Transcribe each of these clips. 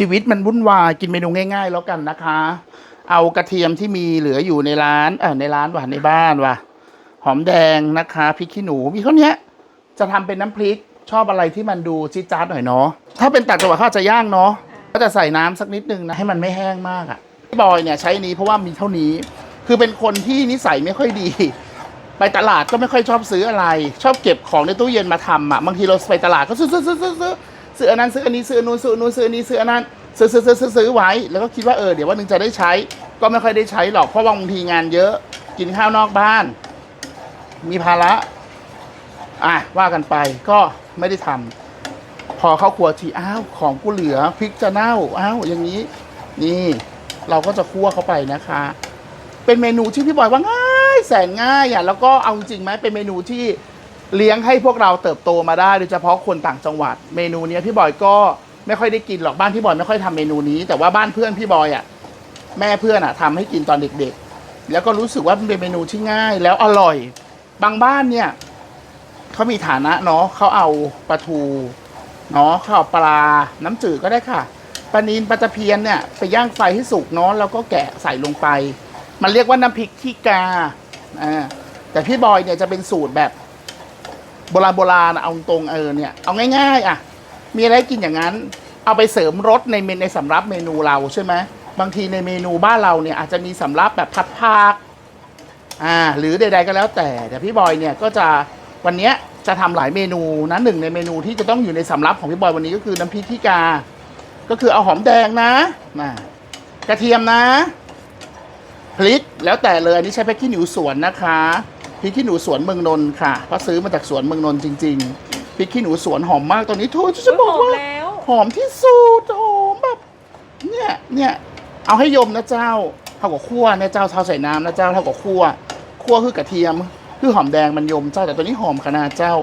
ชีวิตมันวุ่นวายกินเมนูง่าย ๆ แล้วกันนะคะ เอากระเทียมที่มีเหลืออยู่ในร้านเออในร้านว่ะในบ้านว่ะหอมแดงนะคะพริกขี้หนูมีเท่านี้จะทำเป็นน้ำพริกชอบอะไรที่มันดูจี๊ดจ๊าดหน่อยเนาะถ้าเป็นต่างจังหวัดเขาอาจจะย่างเนาะก็จะใส่น้ำสักนิดนึงนะให้มันไม่แห้งมากอะ่ะพี่บอยเนี่ยใช้นี้เพราะว่ามีเท่านี้ คือเป็นคนที่นิสัยไม่ค่อยดี ไปตลาดก็ไม่ค่อยชอบซื้ออะไร ชอบเก็บของในตู้เย็นมาทำอะบางทีเราไปตลาดก็ซื้อซื้อซื้อซื้อ ซื้อซื้ออันนั้นซื้ออันนี้ซื้อนู้นซื้อนู้นซื้อนี้ซื้ออันนั้นซื้อซื้อซื้อซื้อซื้อไว้ แล้วก็คิดว่าเออเดี๋ยววันหนึงจะได้ใช้ ก็ไม่ค่อยได้ใช้หรอกเพราะว่าบางทีงานเยอะกินข้าวนอกบ้าน มีภาระอะว่ากันไปก็ไม่ได้ทำพอเข้าครัวทีอ้าวของกูเหลือพริกจะเน่าอ้าวอย่างนี้ นี่ เราก็จะคั่วเข้าไปนะคะ เป็นเมนูที่พี่บอยว่าง่ายแสนง่ายอะแล้วก็เอาจริงไหมเป็นเมนูที่ เลี้ยงให้พวกเราเติบโตมาได้โดยเฉพาะคนต่างจังหวัด เมนูเนี้ยพี่บอยก็ไม่ค่อยได้กินหรอกบ้านพี่บอยไม่ค่อยทำเมนูนี้ แต่ว่าบ้านเพื่อนพี่บอยอะแม่เพื่อนอะทำให้กินตอนเด็กๆ แล้วก็รู้สึกว่ามันเป็นเมนูที่ง่าย แล้วอร่อย บางบ้านเนี่ยเขามีฐานะเนาะเขาเอาปลาทูเนาะเขาเอาปลาน้ำจืดก็ได้ค่ะปลานินปลาตะเพียนเนี่ยไปย่างไฟให้สุกเนาะแล้วก็แกะใส่ลงไป มันเรียกว่าน้ำพริกขี้กาอ่าแต่พี่บอยเนี่ยจะเป็นสูตรแบบ โบราณโบราณเอาตรงเออเนี่ยเอาง่าย ๆ อะ มีอะไรกินอย่างนั้น เอาไปเสริมรสในเมนในสำรับเมนูเราใช่ไหมบางทีในเมนูบ้านเราเนี่ยอาจจะมีสำรับแบบผัดผักอ่าหรือใด ๆ ก็แล้วแต่แต่พี่บอยเนี่ยก็จะวันเนี้ยจะทำหลายเมนูนะหนึ่งในเมนูที่จะต้องอยู่ในสำรับของพี่บอยวันนี้ก็คือน้ำพริกขี้กา ก็คือเอาหอมแดงนะมากระเทียมนะพริกแล้วแต่เลยอันนี้ใช้พริกขี้หนูสวนนะคะ พริกขี้หนูสวนเมืองนนท์ค่ะเพราะซื้อมาจากสวนเมืองนนท์จริง ๆพริกขี้หนูสวนหอมมากตอนนี้โทษจะบอกว่าแล้วหอมที่สุดหอมแบบเนี่ยเนี่ยเอาให้ยมนะเจ้าเท่ากับคั่วนะเจ้าเท่าใส่น้ำนะเจ้าเท่ากับคั่วคั่วคือกระเทียมคือหอมแดงมันยมเจ้าแต่ตัวนี้หอมขนาดเจ้า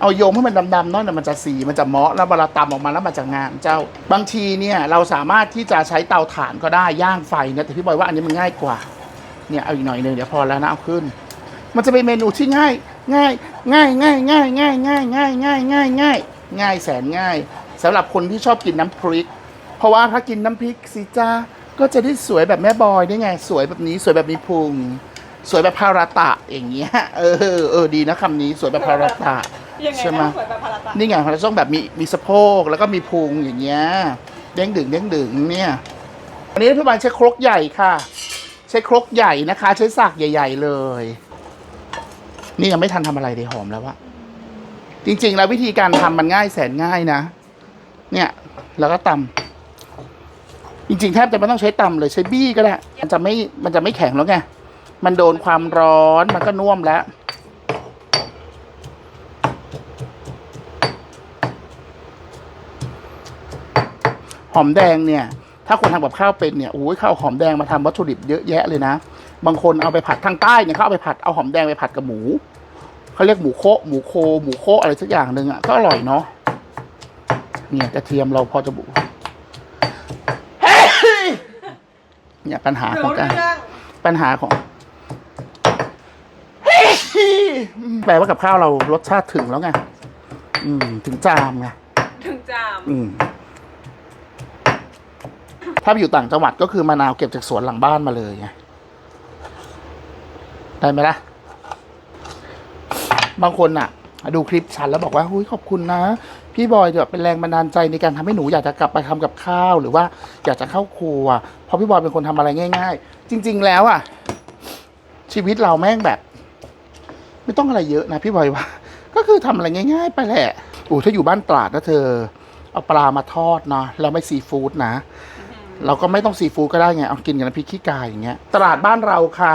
เอายมให้มันดำๆเนาะแต่มันจะสีมันจะเมาะแล้วเวลาตำออกมาแล้วมันจะงามเจ้า บางทีเนี่ยเราสามารถที่จะใช้เตาถ่านก็ได้ย่างไฟนะแต่พี่บอยว่าอันนี้มันง่ายกว่า เนี่ยเอาอีกหน่อยหนึ่งเดี๋ยวพอแล้วนะเอาขึ้น มันจะเป็นเมนูที่ง่าย ง่าย ง่าย ง่าย ง่าย ง่าย ง่าย ง่าย ง่าย ง่าย ง่าย ง่ายแสนง่ายสำหรับคนที่ชอบกินน้ำพริก เพราะว่าถ้ากินน้ำพริกสิจ้าก็จะได้สวยแบบแม่บอยได้ไง สวยแบบนี้สวยแบบมีพุง สวยแบบพาราตะอย่างเงี้ยเออเออดีนะคำนี้สวยแบบพาราตะ ยังไงใช่ไหม นะสวยแบบพาราตะนี่ไงเราต้องแบบมีมีสะโพกแล้วก็มีพุงอย่างเงี้ยเด้งดึงเด้งดึงเนี่ยอันนี้พี่บานใช้ครกใหญ่ค่ะ ใช้ครกใหญ่นะคะ ใช้สากใหญ่ ๆ เลย นี่ยังไม่ทันทำอะไรเลยหอมแล้วอะจริง ๆ แล้ววิธีการทำมันง่ายแสนง่ายนะ เนี่ย แล้วก็ตำจริง ๆ แทบจะไม่ต้องใช้ตำเลยใช้บี้ก็ได้ มันจะไม่ มันจะไม่แข็งแล้วไง มันโดนความร้อนมันก็น่วมแล้ว หอมแดงเนี่ย ถ้าคนทำกับข้าวเป็นเนี่ย โอ้ยข้าวหอมแดงมาทำวัตถุดิบเยอะแยะเลยนะ บางคนเอาไปผัดทางใต้เนี่ยเขาเอาไปผัดเอาหอมแดงไปผัดกับหมูเขาเรียกหมูโคะหมูโค หมูโคะอะไรสักอย่างหนึ่งอะก็อร่อยเนาะเนี่ยกระเทียมเราพอจะบุเฮ้ยเนี่ยปัญหาของรู้การเรื่องปัญหาของเฮ้ยแปลว่ากับข้าวเรารสชาติถึงแล้วไงอืม ถึงจามไงถึงจามอืมถ้าไปอยู่ต่างจังหวัดก็คือมะนาวเก็บจากสวนหลังบ้านมาเลยไง ได้ไหมล่ะ บางคนอะ ดูคลิปฉันแล้วบอกว่าหุ้ยขอบคุณนะ พี่บอยแบบเป็นแรงบันดาลใจในการทำให้หนูอยากจะกลับไปทำกับข้าว หรือว่าอยากจะเข้าครัว เพราะพี่บอยเป็นคนทำอะไรง่าย ๆ จริง ๆ แล้วอะ ชีวิตเราแม่งแบบ ไม่ต้องอะไรเยอะนะพี่บอยว่า ก็คือทำอะไรง่าย ๆ ไปแหละโอ้ถ้าอยู่บ้านตราดนะเธอ เอาปลามาทอดนะแล้วไม่ซีฟู้ดนะเราก็ไม่ต้องซีฟู้ดก็ได้ไง เอากินกับน้ำพริกขี้กายอย่างเงี้ย ตลาดบ้านเราค่ะ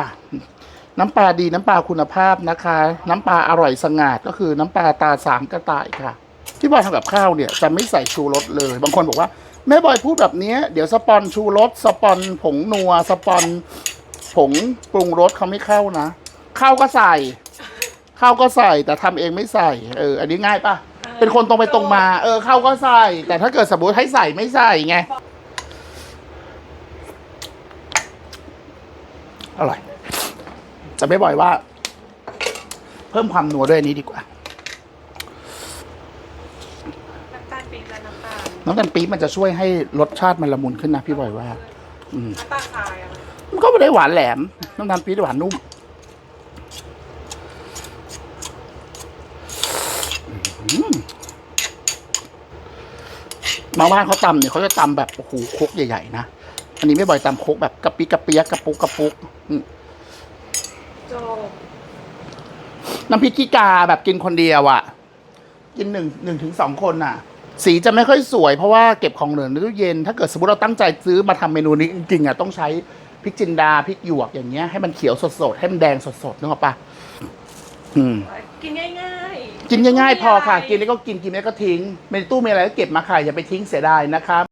น้ำปลาดีน้ำปลาคุณภาพนะคะ น้ำปลาอร่อยสง่าก็คือน้ำปลาตาสามกระต่ายค่ะ ที่บอยทำกับข้าวเนี่ยจะไม่ใส่ชูรสเลย บางคนบอกว่าแม่บอยพูดแบบนี้ เดี๋ยวสปอนชูรสสปอนผงนัวสปอนผงปรุงรสเขาไม่เข้านะข้าวก็ใส่ข้าวก็ใส่แต่ทำเองไม่ใส่เอออันนี้ง่ายปะเป็นคนตรงไปตรงมา เออข้าวก็ใส่ แต่ถ้าเกิดสมมติให้ใส่ไม่ใส่ไงอร่อย จะไม่บ่อยว่า เพิ่มความนัวด้วยอันนี้ดีกว่า น้ำตาลปี๊บและน้ำตาลน้ำตาลปี๊บมันจะช่วยให้รสชาติมันละมุนขึ้นนะพี่บอยว่า อืม น้ำตาลทรายอะมันก็ไม่ได้หวานแหลม น้ำตาลปี๊บหวานนุ่ม อืมมาบ้านเขาตำเนี่ยเขาจะตำแบบโอ้โหครกใหญ่ ๆ นะ อันนี้ไม่บ่อยตำครกแบบกระปิกระเปียกกระปุกกระปุกอืม โจ น้ำพริกขี้กาแบบกินคนเดียวอะ่ะกินหนึ่งหนึ่งถึงสองคนอะสีจะไม่ค่อยสวยเพราะว่าเก็บของเหลือในตู้เย็น ถ้าเกิดสมมติเราตั้งใจซื้อมาทำเมนูนี้จริงๆอะต้องใช้พริกจินดาพริกหยวกอย่างเงี้ยให้มันเขียวสดๆให้มันแดงสดๆนึกออกปะอืมกินง่ายๆ กินง่ายๆ พอค่ะ กินแล้วก็กินกินแล้วก็ทิ้งในตู้มีอะไรก็เก็บมาค่ะอย่าไปทิ้งเสียดายนะครับ